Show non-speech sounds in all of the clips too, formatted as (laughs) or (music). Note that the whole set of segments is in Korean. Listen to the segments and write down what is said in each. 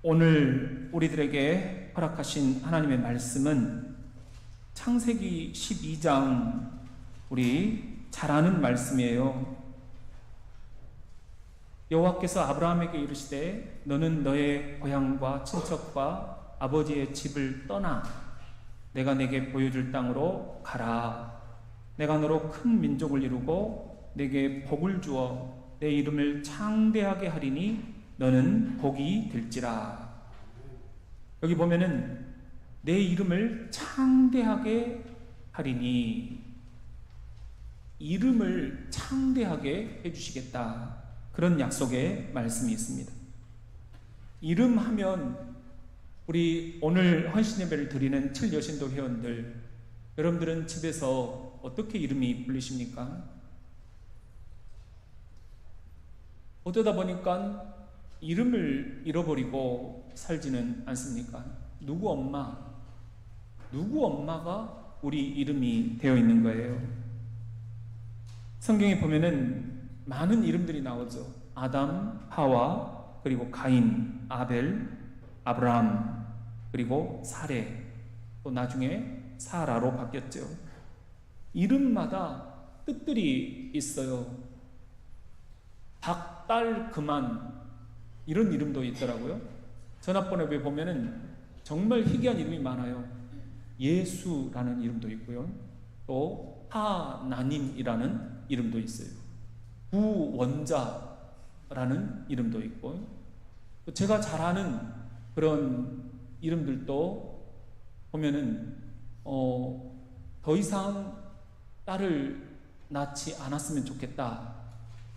오늘 우리들에게 허락하신 하나님의 말씀은 창세기 12장 우리 잘 아는 말씀이에요. 여호와께서 아브라함에게 이르시되 너는 너의 고향과 친척과 아버지의 집을 떠나 내가 내게 보여줄 땅으로 가라. 내가 너로 큰 민족을 이루고 내게 복을 주어 내 이름을 창대하게 하리니 너는 복이 될지라. 여기 보면은 내 이름을 창대하게 하리니 이름을 창대하게 해주시겠다. 그런 약속의 말씀이 있습니다. 이름 하면 우리 오늘 헌신 예배를 드리는 칠여신도 회원들 여러분들은 집에서 어떻게 이름이 불리십니까? 어쩌다 보니까 이름을 잃어버리고 살지는 않습니까? 누구 엄마, 누구 엄마가 우리 이름이 되어 있는 거예요. 성경에 보면은 많은 이름들이 나오죠. 아담, 하와, 그리고 가인, 아벨, 아브라함, 그리고 사레, 또 나중에 사라로 바뀌었죠. 이름마다 뜻들이 있어요. 닭, 딸, 그만 이런 이름도 있더라고요. 전화번호에 보면은 정말 희귀한 이름이 많아요. 예수라는 이름도 있고요. 또 하나님이라는 이름도 있어요. 구원자라는 이름도 있고 제가 잘 아는 그런 이름들도 보면은 어, 더 이상 딸을 낳지 않았으면 좋겠다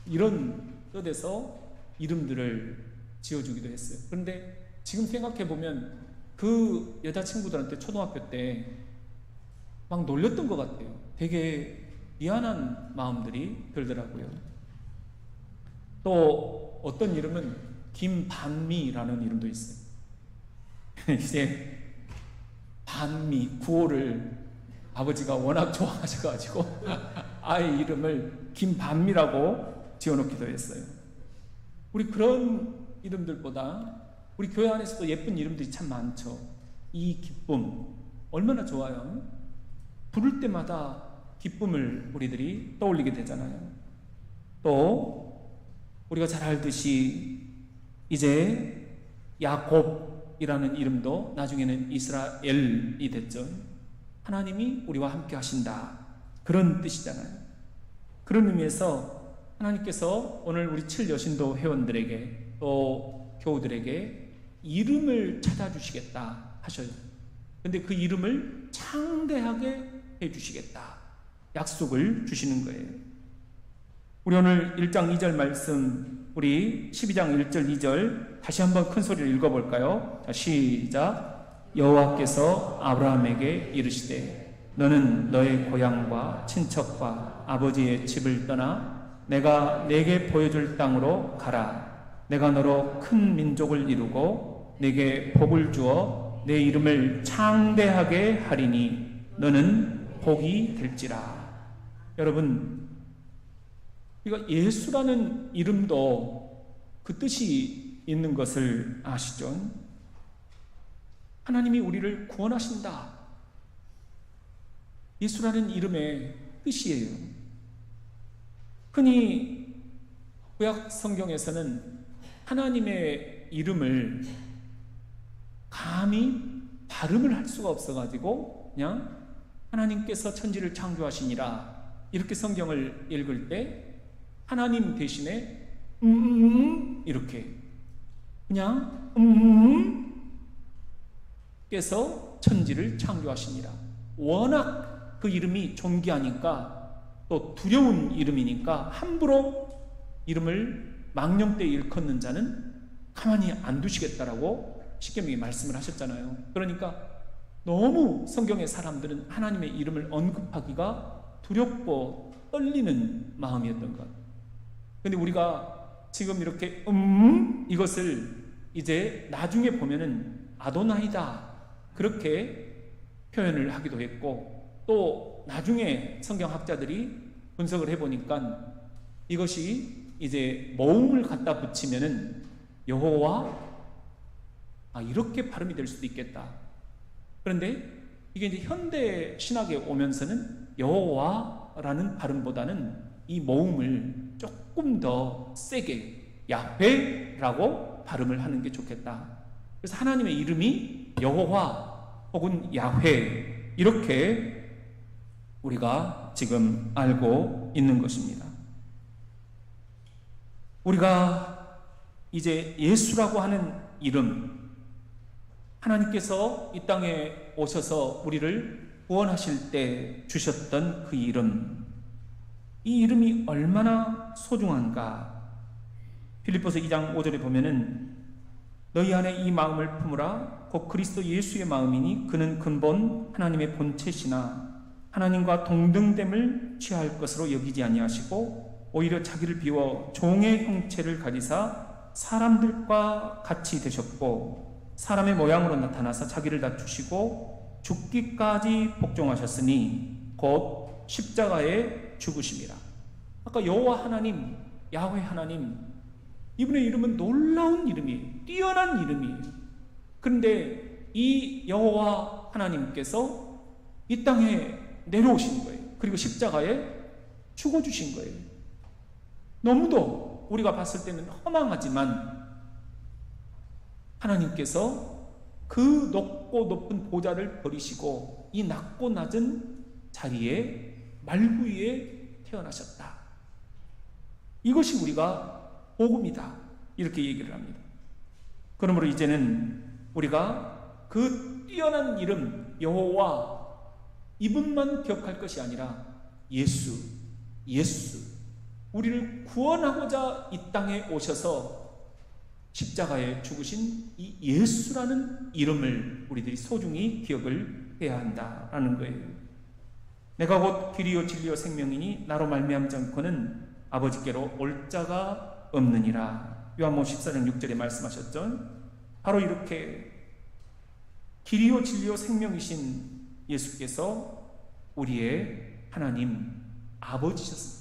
이런 뜻에서 이름들을 지어주기도 했어요. 그런데 지금 생각해 보면 그 여자친구들한테 초등학교 때 막 놀렸던 것 같아요. 되게 미안한 마음들이 들더라고요. 또 어떤 이름은 김반미라는 이름도 있어요. (laughs) 이제 반미 구호를 아버지가 워낙 좋아하셔가지고 (laughs) 아이 이름을 김반미라고 지어놓기도 했어요. 우리 그런 이름들보다 우리 교회 안에서도 예쁜 이름들이 참 많죠. 이 기쁨 얼마나 좋아요. 부를 때마다 기쁨을 우리들이 떠올리게 되잖아요. 또 우리가 잘 알듯이 이제 야곱이라는 이름도 나중에는 이스라엘이 됐죠. 하나님이 우리와 함께 하신다. 그런 뜻이잖아요. 그런 의미에서 하나님께서 오늘 우리 칠 여신도 회원들에게 또 교우들에게 이름을 찾아주시겠다 하셔요. 근데 그 이름을 창대하게 해주시겠다. 약속을 주시는 거예요. 우리 오늘 1장 2절 말씀, 우리 12장 1절 2절 다시 한번 큰 소리를 읽어볼까요? 자, 시작. 여호와께서 아브라함에게 이르시되 너는 너의 고향과 친척과 아버지의 집을 떠나 내가 내게 보여줄 땅으로 가라. 내가 너로 큰 민족을 이루고 내게 복을 주어 내 이름을 창대하게 하리니 너는 복이 될지라. 여러분, 우리가 예수라는 이름도 그 뜻이 있는 것을 아시죠? 하나님이 우리를 구원하신다. 예수라는 이름의 뜻이에요. 흔히 구약 성경에서는 하나님의 이름을 감히 발음을 할 수가 없어가지고 그냥 하나님께서 천지를 창조하시니라. 이렇게 성경을 읽을 때 하나님 대신에 음 이렇게 그냥 음 께서 천지를 창조하시니라. 워낙 그 이름이 존귀하니까 또 두려운 이름이니까 함부로 이름을 망령 때 일컫는 자는 가만히 안 두시겠다라고 십계명이 말씀을 하셨잖아요. 그러니까 너무 성경의 사람들은 하나님의 이름을 언급하기가 두렵고 떨리는 마음이었던 것. 근데 우리가 지금 이렇게 음 이것을 이제 나중에 보면은 아도나이다 그렇게 표현을 하기도 했고 또 나중에 성경학자들이 분석을 해보니까 이것이 이제 모음을 갖다 붙이면은 여호와 아, 이렇게 발음이 될 수도 있겠다. 그런데 이게 이제 현대 신학에 오면서는 여호와라는 발음보다는 이 모음을 조금 더 세게 야훼라고 발음을 하는 게 좋겠다. 그래서 하나님의 이름이 여호와 혹은 야훼 이렇게 우리가 지금 알고 있는 것입니다. 우리가 이제 예수라고 하는 이름, 하나님께서 이 땅에 오셔서 우리를 구원하실 때 주셨던 그 이름, 이 이름이 얼마나 소중한가? 필리포스 2장 5절에 보면은 너희 안에 이 마음을 품으라 곧 그리스도 예수의 마음이니 그는 근본 하나님의 본체시나 하나님과 동등됨을 취할 것으로 여기지 아니하시고 오히려 자기를 비워 종의 형체를 가지사 사람들과 같이 되셨고 사람의 모양으로 나타나서 자기를 낮추시고 죽기까지 복종하셨으니 곧 십자가에 죽으심이라. 아까 여호와 하나님, 야훼 하나님 이분의 이름은 놀라운 이름이에요. 뛰어난 이름이에요. 그런데 이 여호와 하나님께서 이 땅에 내려오신 거예요. 그리고 십자가에 죽어 주신 거예요. 너무도 우리가 봤을 때는 허망하지만 하나님께서 그 높고 높은 보좌를 버리시고 이 낮고 낮은 자리에 말구 위에 태어나셨다. 이것이 우리가 복음이다. 이렇게 얘기를 합니다. 그러므로 이제는 우리가 그 뛰어난 이름 여호와 이분만 기억할 것이 아니라 예수, 예수, 우리를 구원하고자 이 땅에 오셔서 십자가에 죽으신 이 예수라는 이름을 우리들이 소중히 기억을 해야 한다라는 거예요. 내가 곧 길이요 진리요 생명이니 나로 말미암지 않고는 아버지께로 올 자가 없느니라. 요한복음 14장 6절에 말씀하셨죠. 바로 이렇게 길이요 진리요 생명이신 예수께서 우리의 하나님 아버지셨습니다.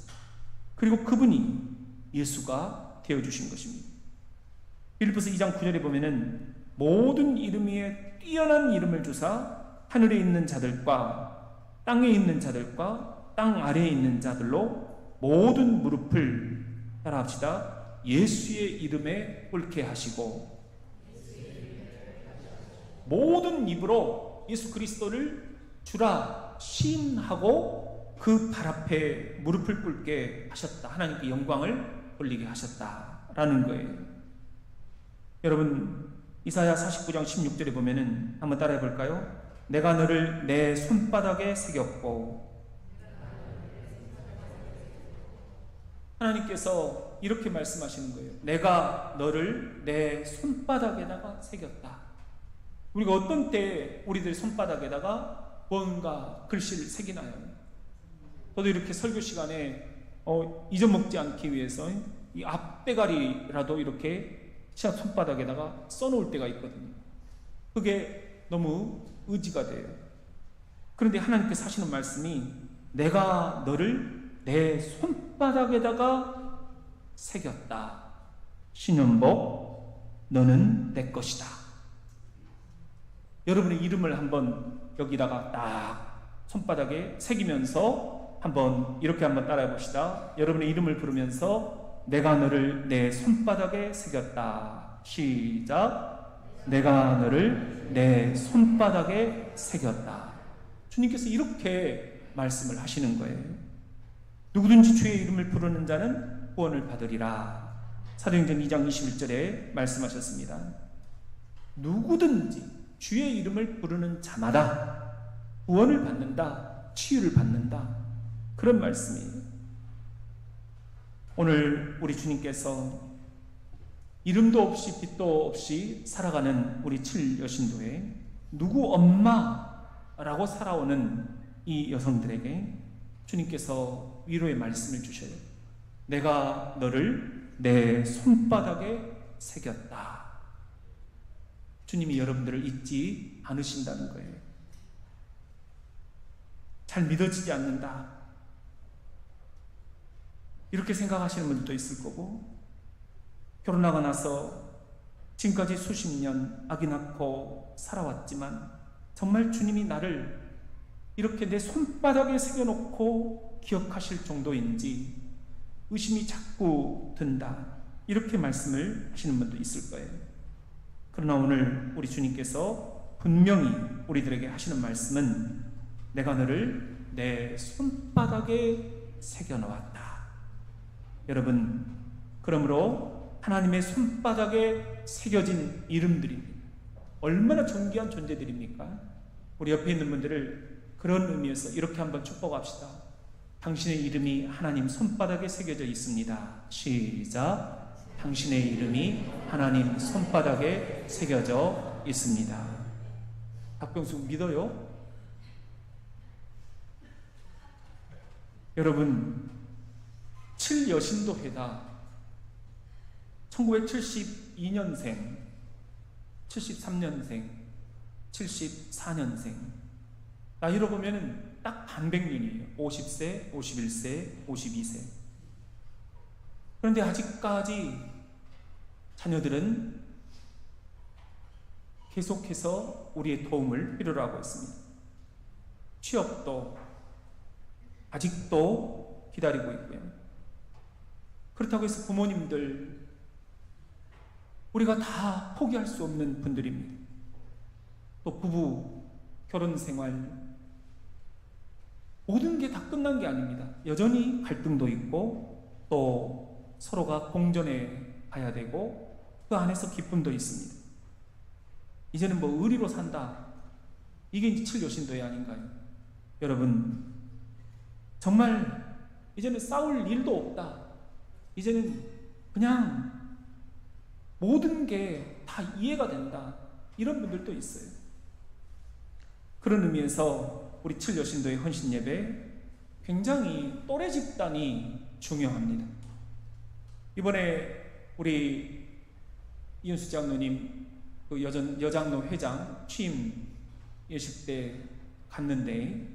그리고 그분이 예수가 되어 주신 것입니다. 빌립보서 2장 9절에 보면은 모든 이름 위에 뛰어난 이름을 주사 하늘에 있는 자들과 땅에 있는 자들과 땅 아래에 있는 자들로 모든 무릎을 따라 합시다. 예수의 이름에 꿇게 하시고 모든 입으로 예수 그리스도를 주라 시인하고 그 발 앞에 무릎을 꿇게 하셨다. 하나님께 영광을 돌리게 하셨다라는 거예요. 여러분 이사야 49장 16절에 보면은 한번 따라해 볼까요? 내가 너를 내 손바닥에 새겼고 하나님께서 이렇게 말씀하시는 거예요. 내가 너를 내 손바닥에다가 새겼다. 우리가 어떤 때 우리들 손바닥에다가 뭔가 글씨를 새기나요? 저도 이렇게 설교 시간에 어, 잊어먹지 않기 위해서 이 앞대가리라도 이렇게 시합 손바닥에다가 써놓을 때가 있거든요. 그게 너무 의지가 돼요. 그런데 하나님께서 하시는 말씀이 내가 너를 내 손바닥에다가 새겼다. 신현복, 너는 내 것이다. 여러분의 이름을 한번 여기다가 딱 손바닥에 새기면서 한번 이렇게 한번 따라해 봅시다. 여러분의 이름을 부르면서 내가 너를 내 손바닥에 새겼다. 시작. 내가 너를 내 손바닥에 새겼다. 주님께서 이렇게 말씀을 하시는 거예요. 누구든지 주의 이름을 부르는 자는 구원을 받으리라. 사도행전 2장 21절에 말씀하셨습니다. 누구든지 주의 이름을 부르는 자마다 구원을 받는다, 치유를 받는다. 그런 말씀이에요. 오늘 우리 주님께서 이름도 없이 빛도 없이 살아가는 우리 칠 여신도에 누구 엄마라고 살아오는 이 여성들에게 주님께서 위로의 말씀을 주셔요. 내가 너를 내 손바닥에 새겼다. 주님이 여러분들을 잊지 않으신다는 거예요. 잘 믿어지지 않는다. 이렇게 생각하시는 분들도 있을 거고, 결혼하고 나서 지금까지 수십 년 아기 낳고 살아왔지만 정말 주님이 나를 이렇게 내 손바닥에 새겨놓고 기억하실 정도인지 의심이 자꾸 든다. 이렇게 말씀을 하시는 분도 있을 거예요. 그러나 오늘 우리 주님께서 분명히 우리들에게 하시는 말씀은 내가 너를 내 손바닥에 새겨놓았다. 여러분, 그러므로 하나님의 손바닥에 새겨진 이름들입니다. 얼마나 존귀한 존재들입니까? 우리 옆에 있는 분들을 그런 의미에서 이렇게 한번 축복합시다. 당신의 이름이 하나님 손바닥에 새겨져 있습니다. 시작. 당신의 이름이 하나님 손바닥에 새겨져 있습니다. 박병수 믿어요? 여러분, 7여신도 회다 1972년생, 73년생, 74년생. 나이로 보면은 딱 반백년이에요. 50세, 51세, 52세. 그런데 아직까지 자녀들은 계속해서 우리의 도움을 필요로 하고 있습니다. 취업도 아직도 기다리고 있고요. 그렇다고 해서 부모님들 우리가 다 포기할 수 없는 분들입니다. 또 부부 결혼 생활 모든 게 다 끝난 게 아닙니다. 여전히 갈등도 있고 또 서로가 공존해 가야 되고 그 안에서 기쁨도 있습니다. 이제는 뭐 의리로 산다. 이게 이제 칠요신도의 아닌가요? 여러분 정말 이제는 싸울 일도 없다. 이제는 그냥 모든 게 다 이해가 된다. 이런 분들도 있어요. 그런 의미에서 우리 칠여신도의 헌신 예배 굉장히 또래 집단이 중요합니다. 이번에 우리 이윤수 장로님 그 여전 여장로 회장 취임 예식 때 갔는데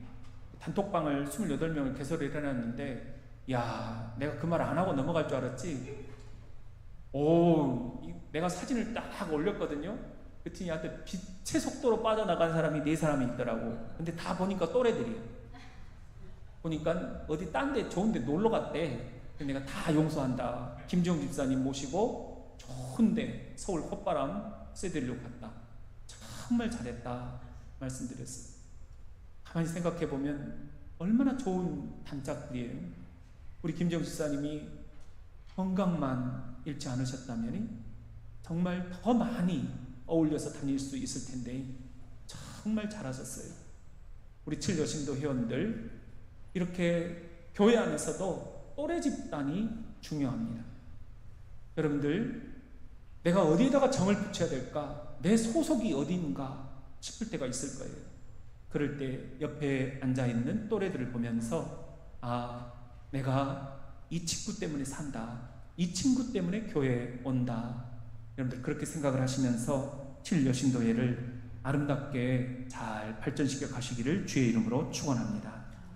단톡방을 28명을 개설을 해놨는데 야 내가 그 말 안 하고 넘어갈 줄 알았지? 오 이- 내가 사진을 딱 올렸거든요? 그랬더니 한테 빛의 속도로 빠져나간 사람이 네 사람이 있더라고. 근데 다 보니까 또래들이에요 보니까 어디 딴 데 좋은 데 놀러 갔대. 내가 다 용서한다. 김지영 집사님 모시고 좋은데 서울 콧바람 쐬드리려고 갔다. 정말 잘했다. 말씀드렸어요 가만히 생각해 보면 얼마나 좋은 단짝들이에요. 우리 김정 집사님이 건강만 잃지 않으셨다면 정말 더 많이 어울려서 다닐 수 있을 텐데 정말 잘하셨어요. 우리 칠여신도 회원들 이렇게 교회 안에서도 또래 집단이 중요합니다. 여러분들 내가 어디에다가 정을 붙여야 될까? 내 소속이 어디인가 싶을 때가 있을 거예요. 그럴 때 옆에 앉아 있는 또래들을 보면서 아, 내가 이 친구 때문에 산다. 이 친구 때문에 교회에 온다. 여러분들 그렇게 생각을 하시면서 칠여신도회를 아름답게 잘 발전시켜 가시기를 주의 이름으로 축원합니다.